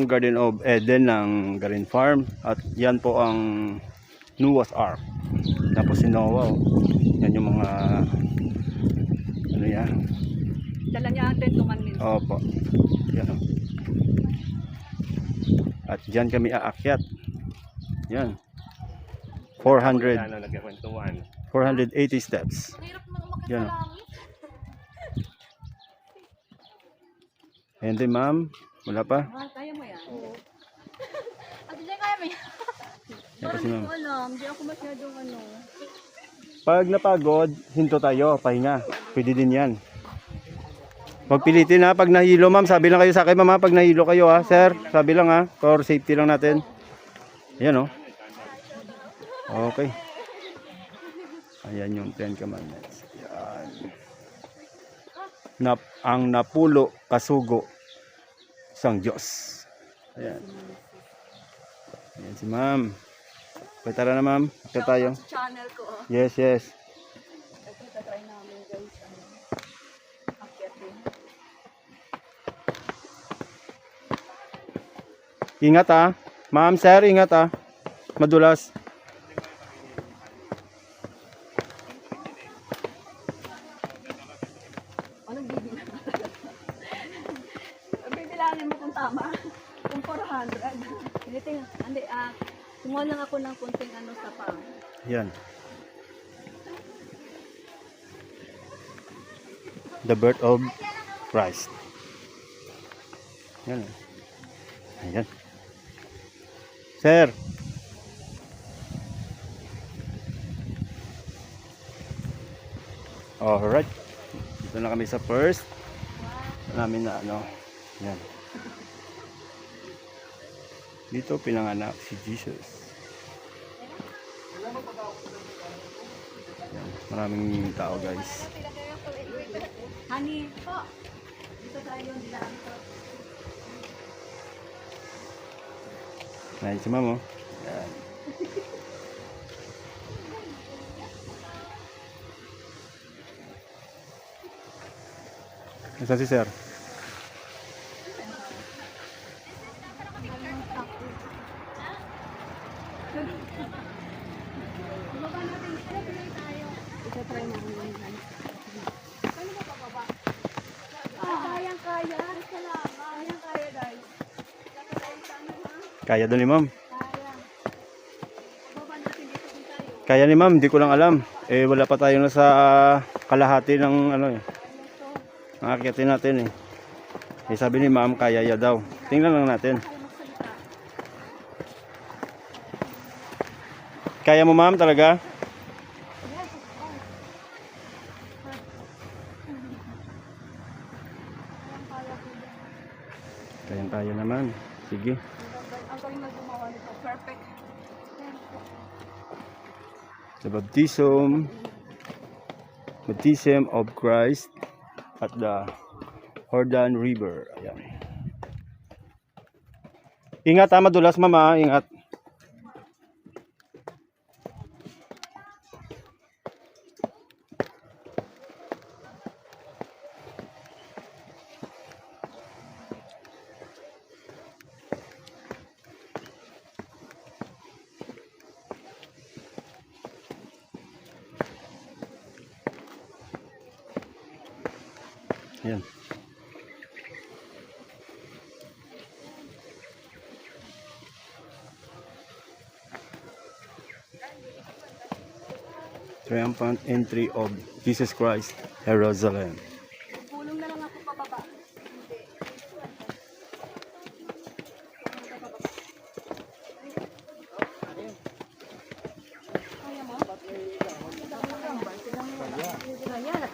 ang Garden of Eden ng Garin Farm at yan po ang Noah's Ark. Tapos si Noah, oh. yan yung mga ano yan. Dala niya atin tumanin. Opo. Yan. oh. At dyan kami aakyat. Yan. 400, Ano, nagkakwentuhan. 480 steps. Yan. langit. Hindi ma'am, wala pa. Mahal, kaya mo yan. Ate Jay, kaya mo yan? Yan kasi ma'am. Alam, di ako masyadong ano. Pag napagod, hinto tayo, pahinga. Pwede din yan. Huwag pilitin ha, pag nahilo ma'am, sabi lang kayo sa akin ma'am pag nahilo kayo ha, sir, sabi lang ha, for safety lang natin. Yan o. Okay. Ayan yung Ten Commandments. Yan. Nap, ang napulo kasugo sang Diyos. Ayan. Ayan si ma'am. Okay, tara na ma'am. Ito tayo. Channel ko, oh. Yes, yes. Ito, tatry namin guys. Ano. Ingat ah. Ma'am, sir, ingat ah. Madulas. Bibilangin mo kung tama. Kung 400. Hindi, ting- hindi, ah, kumuha lang ako ng kunting ano sa pa. Yan. The birth of Christ. Yan. Ayan. Sir. Alright. Dito na kami sa first. Namin na ano. Yan. Dito pinanganak si Jesus. Maraming tao guys. Honey, po. Dito tayo, dilaan ko. Ayan si ma'am oh. Yan. Nasaan si sir? Ito try namin yung guys. Kayang kaya. Salamat. Kayang kaya guys. Kaya doon ni ma'am. Kaya. Tayo. Ni ma'am, di ko lang alam. Eh wala pa tayo na sa kalahati ng ano eh. Nakakyatin natin eh. Eh sabi ni ma'am, kaya ya daw. Tingnan lang natin. Kaya mo ma'am talaga? Kaya kaya naman. Sige. Ang galing na gumawa nito. Perfect. The baptism baptism of Christ at the Jordan River. Ayan. Ingat ha, madulas mama, ingat. Triumphant entry of Jesus Christ, Jerusalem.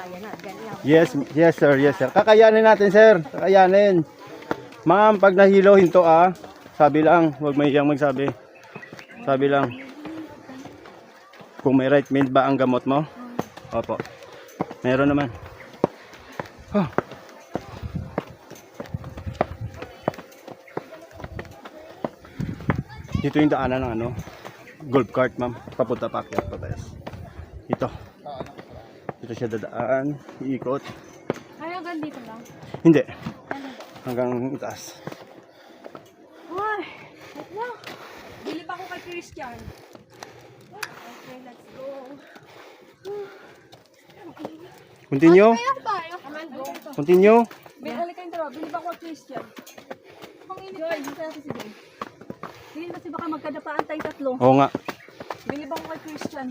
Kaya na. Yes, yes sir, yes sir. Kakayanin natin sir, kakayanin. Ma'am, pag nahilo hinto ah. Sabi lang, huwag mahiyang magsabi. Sabi lang. Kung may right mind ba ang gamot mo? Opo. Meron naman. Oh. Dito yung daanan ng ano, golf cart ma'am. Papunta pa tayo. Ito. Dito siya dadaan, iikot. Kaya hanggang dito lang. Hindi. Hanggang itaas. Christian. Okay, let's go. Continue. Continue. Bili kayong dalawa. Bili ba ko kay Christian? Joy, dito natin si Joy. Bili kasi baka magkadapaan tayong tatlo. Oo nga. Bili ba ko kay Christian?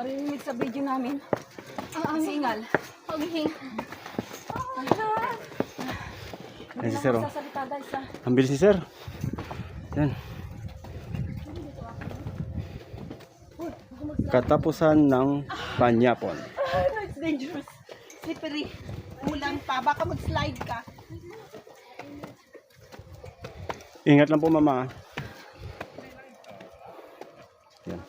Marinig sa video namin. Ang singal. Pag-hing. Yan si Sir. oh. Sasalita guys ha. Ang bilis ni Sir. Yan. Katapusan ng panyapon. No, it's dangerous. Slippery. Ulan pa. Baka mag-slide ka. Ingat lang po mama. ah. Yan.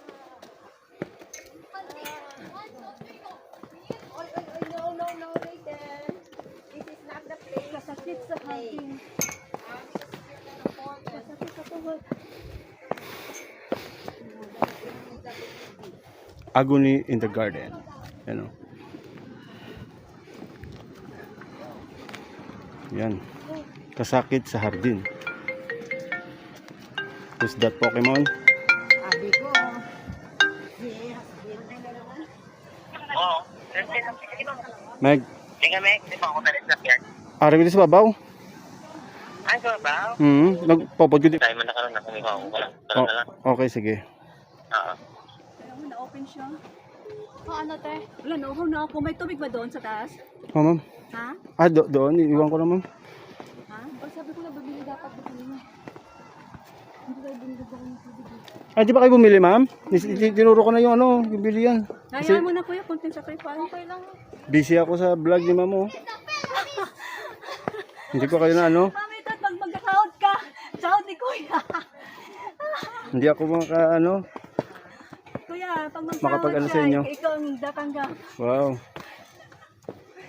No, no, no, Raiden. This is not the place. Kasakit sa hangin. Kasakit sa tuhod. Agony in the garden. Yan o. Yan. Kasakit sa hardin. Who's that Pokemon? Sabi ko. Oo. Meg, Hindi kami, hindi pa ako talit na yan. araw dito sa babaw. Ay, so ba? Hmm, nagpapod ko di. Tayo man na karoon na kami ko. Wala. Wala Oh, na lang. okay, sige. Oo. Na-open siya. O ano, te? Wala, nauhaw na ako. May tubig ba doon sa taas? Oh, ma'am. Ha? Ah, do doon. Iwan ko na, ma'am. Ha? O sabi ko na, bibili dapat bibili mo. Hindi tayo binili ko ng tubig. Ah, di ba kayo bumili, ma'am? Tinuro ko na yung ano, bibili yan. Kasi Hayaan mo na kuya, konting sacrifice. Okay lang. busy ako sa vlog ni ma'am, oh. Hindi ko kayo na ano. Mami, ito, pag mag-sahod ka, sahod ni kuya. Hindi ako maka ano. Pag Makapag-ano sa inyo? ikaw ang datanggap. Wow.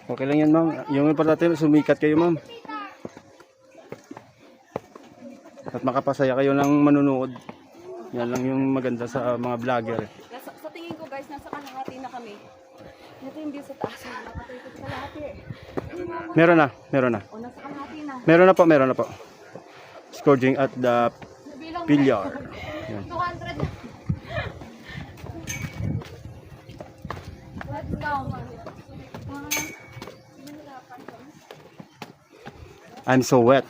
Okay lang yan, ma'am. Yung importante, sumikat kayo, ma'am. At makapasaya kayo ng manunood. Yan lang yung maganda sa mga vlogger. Sa, sa tingin ko guys, nasa kalahati na kami. Ito yung view sa taas. Nakatay ko sa kalahati eh. Meron na, meron na. O, nasa kalahati na. Meron na po, meron na po. Scourging at the Bilang pillar. Yan. 200. Let's go. I'm so wet.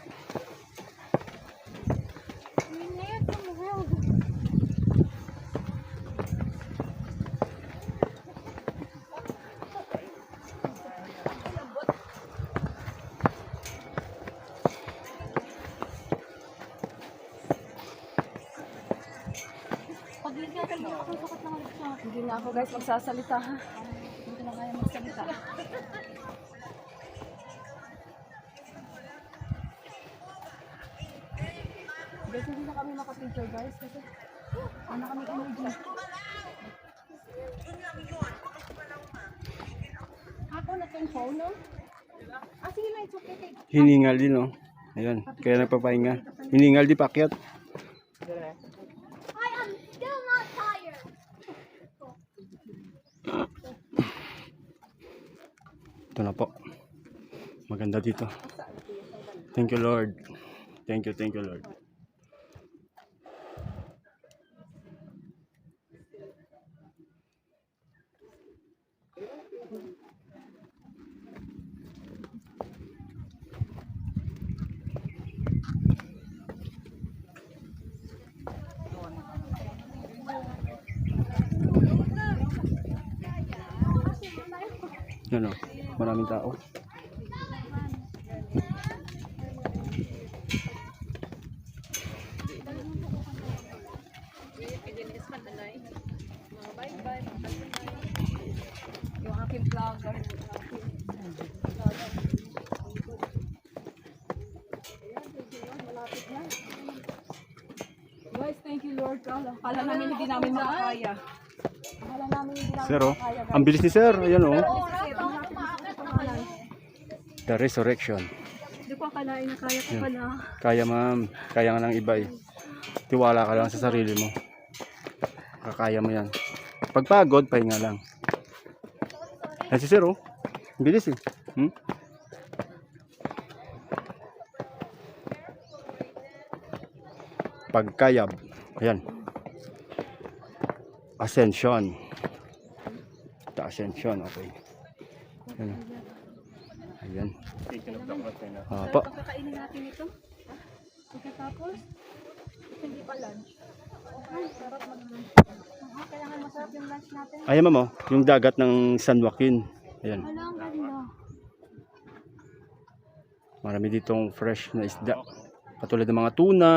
Hindi na ako guys magsasalita ha. Ko na kaya magsalita. Guys, hindi na kami makapicture guys kasi ano kami energy. Ako na itong phone no? Ah, sige na, it's okay. Hiningal din, oh. Ayan, kaya nagpapahinga. Hiningal di pakyat. I am still not tired. Ito na po. Maganda dito. Thank you, Lord. Thank you, thank you, Lord. Yan o, maraming tao. Guys, thank you Lord. Kala, kala namin hindi namin makakaya. Kala namin hindi namin Sir, oh. makakaya. guys. Ang bilis ni Sir. Ayan, oh. The resurrection. Hindi ko akalain na kaya ko pala. Kaya, ma'am. Kaya nga ng iba, eh. Tiwala ka lang sa sarili mo. Kakaya mo yan. Pagpagod, pahinga lang. Ayan si Sir, oh. Bilis, eh. Hmm? Pagkayab. Ayan. Ascension. The Ascension, okay. Ayan. Ayan. Apo. Pagkakainin natin ito. Pagkatapos, hindi pa lunch. Ay, sarap mag-lunch. Ah, Kailangan masarap yung lunch natin. Ayan ma'am, oh, yung dagat ng San Joaquin. Ayan. Ang ganda. Marami ditong fresh na isda. Katulad ng mga tuna.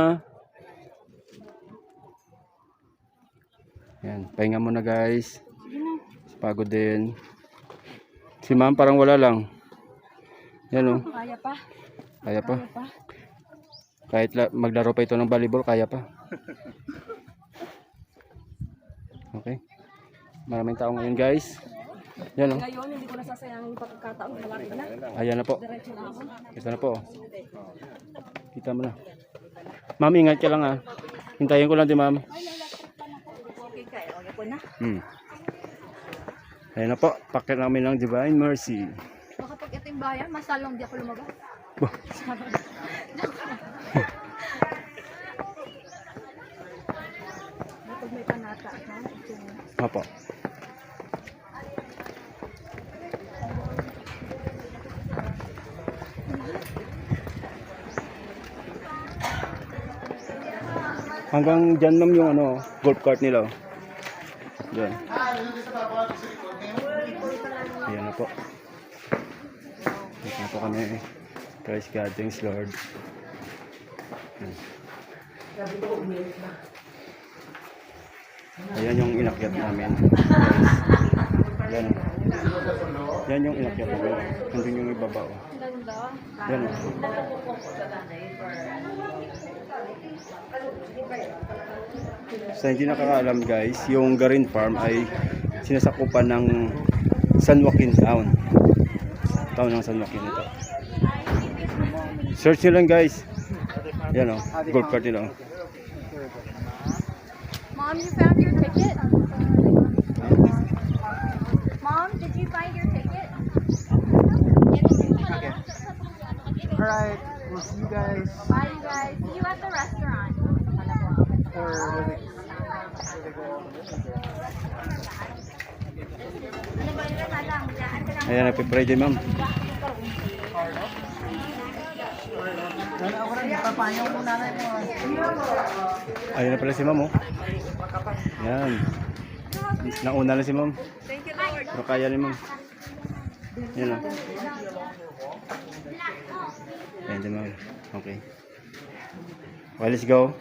Ayan, pahinga muna guys. Pagod din. Si ma'am parang wala lang. Yan oh, Kaya pa. kaya pa. Kaya pa. Kahit la- maglaro pa ito ng volleyball, kaya pa. Okay. Maraming tao ngayon guys. Yan oh. Ngayon, hindi ko nasasayangin yung pagkakataon. Malapit na. Ayan na po. Ito na po. oh. Kita mo na. Ma'am, ingat ka lang ah. Hintayin ko lang din ma'am. Okay, kaya. Okay po na. Hmm. Ayan na po. Pakit namin ng Divine Mercy. Yung bayan, mas lalong di ako lumabas. Bah. Kapag may panata, ha? Opo. Hanggang dyan ma'am yung ano, golf cart nila. oh. Dyan. Ayan na po. Po kami. Praise God, thanks Lord. Ayan. Yung inakyat namin. Yan. Yan yung inakyat namin. Nandun yung ibaba. Oh. Yan. oh. Sa hindi nakakaalam guys, yung Garin Farm ay sinasakupan ng San Joaquin Town. Town ng San Joaquin ito. Search nyo lang guys. Yan o, oh, gold card nila. oh. Mom, you found your ticket? Mom, did you find your ticket? Alright, we'll see you guys. Bye, you guys. See you at the restaurant. Or will it, Ayan, happy Friday ma'am. Ayun na pala si ma'am oh. Yan. Nauna na si ma'am. Thank you, Lord. Pero kaya ni ma'am. Yan o. Ayan ma'am. Okay. Well, let's go.